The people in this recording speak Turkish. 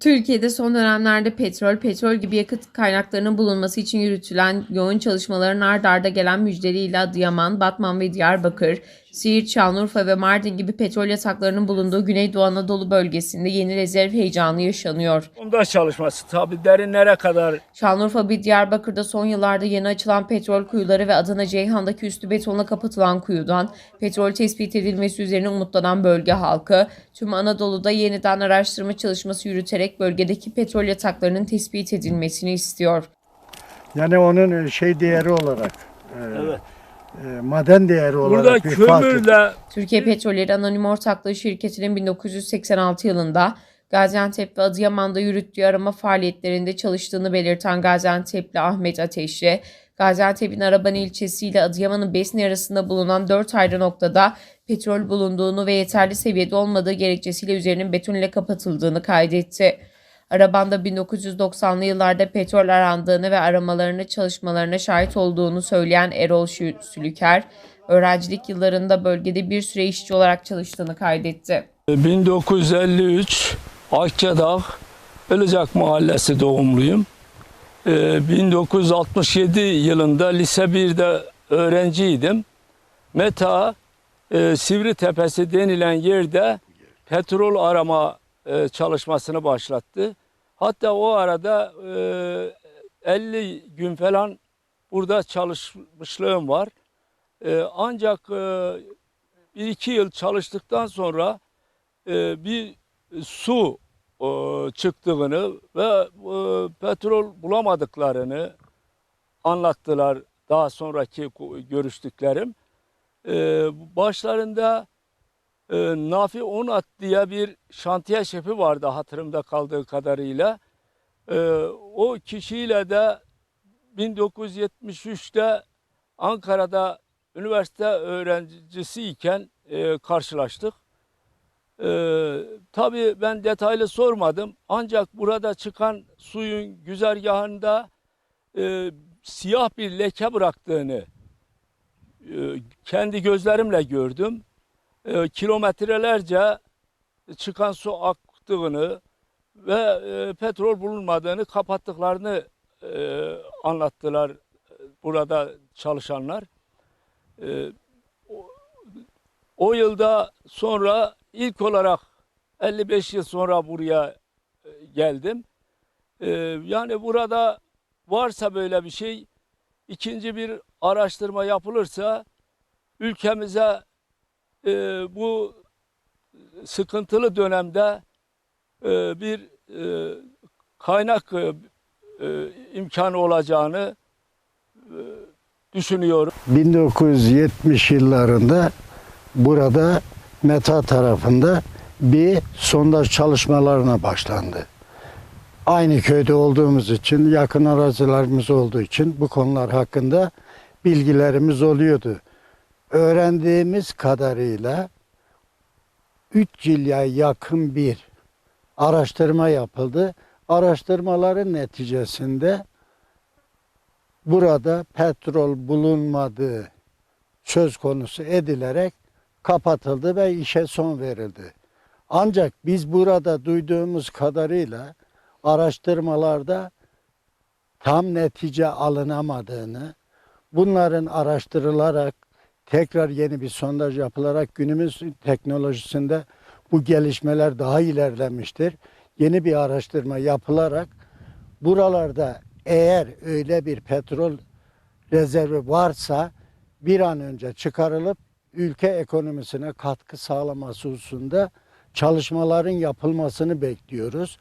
Türkiye'de son dönemlerde petrol, petrol gibi yakıt kaynaklarının bulunması için yürütülen yoğun çalışmaların ard arda gelen müjdeleriyle Adıyaman, Batman ve Diyarbakır, Siirt, Şanlıurfa ve Mardin gibi petrol yataklarının bulunduğu Güneydoğu Anadolu bölgesinde yeni rezerv heyecanı yaşanıyor. Sondaj çalışması tabii derinlere kadar Şanlıurfa ve Diyarbakır'da son yıllarda yeni açılan petrol kuyuları ve Adana Ceyhan'daki üstü betonla kapatılan kuyudan petrol tespit edilmesi üzerine umutlanan bölge halkı, tüm Anadolu'da yeniden araştırma çalışması yürüterek bölgedeki petrol yataklarının tespit edilmesini istiyor. Yani onun şey değeri olarak, e, evet. E, maden değeri olarak Burada bir fark. kömürle Türkiye Petrolleri Anonim Ortaklığı şirketinin 1986 yılında Gaziantep ve Adıyaman'da yürüttüğü arama faaliyetlerinde çalıştığını belirten Gaziantep'li Ahmet Ateşli, Gaziantep'in Araban ilçesiyle Adıyaman'ın Besni arasında bulunan 4 ayrı noktada petrol bulunduğunu ve yeterli seviyede olmadığı gerekçesiyle üzerinin beton ile kapatıldığını kaydetti. Araban'da 1990'lı yıllarda petrol arandığını ve aramalarını çalışmalarına şahit olduğunu söyleyen Erol Sülüker, öğrencilik yıllarında bölgede bir süre işçi olarak çalıştığını kaydetti. 1953 Akçadağ Ilıcak Mahallesi doğumluyum. Ee, 1967 yılında lise 1'de öğrenciydim. META e, Sivri Tepesi denilen yerde petrol arama e, çalışmasını başlattı. Hatta o arada e, 50 gün falan burada çalışmışlığım var. E, ancak e, bir iki yıl çalıştıktan sonra bir su çıktığını ve petrol bulamadıklarını anlattılar daha sonraki görüştüklerim. E, başlarında e, Nafi Onat diye bir şantiye şefi vardı hatırımda kaldığı kadarıyla. E, o kişiyle de 1973'te Ankara'da üniversite öğrencisiyken e, karşılaştık. Ee, tabii ben detaylı sormadım. Ancak burada çıkan suyun güzergahında e, siyah bir leke bıraktığını e, kendi gözlerimle gördüm. E, kilometrelerce çıkan su aktığını ve e, petrol bulunmadığını kapattıklarını e, anlattılar e, burada çalışanlar. E, o, o yılda sonra ilk olarak 55 yıl sonra buraya e, geldim. E, yani burada varsa böyle bir şey ikinci bir araştırma yapılırsa ülkemize e, bu sıkıntılı dönemde e, bir e, kaynak e, e, imkanı olacağını e, düşünüyorum. 1970 yıllarında burada META tarafında bir sondaj çalışmalarına başlandı. Aynı köyde olduğumuz için, yakın arazilerimiz olduğu için bu konular hakkında bilgilerimiz oluyordu. Öğrendiğimiz kadarıyla 3 yıla yakın bir araştırma yapıldı. Araştırmaların neticesinde burada petrol bulunmadığı söz konusu edilerek kapatıldı ve işe son verildi. Ancak biz burada duyduğumuz kadarıyla araştırmalarda tam netice alınamadığını, bunların araştırılarak tekrar yeni bir sondaj yapılarak günümüz teknolojisinde bu gelişmeler daha ilerlemiştir. Yeni bir araştırma yapılarak buralarda eğer öyle bir petrol rezervi varsa bir an önce çıkarılıp ülke ekonomisine katkı sağlaması hususunda çalışmaların yapılmasını bekliyoruz.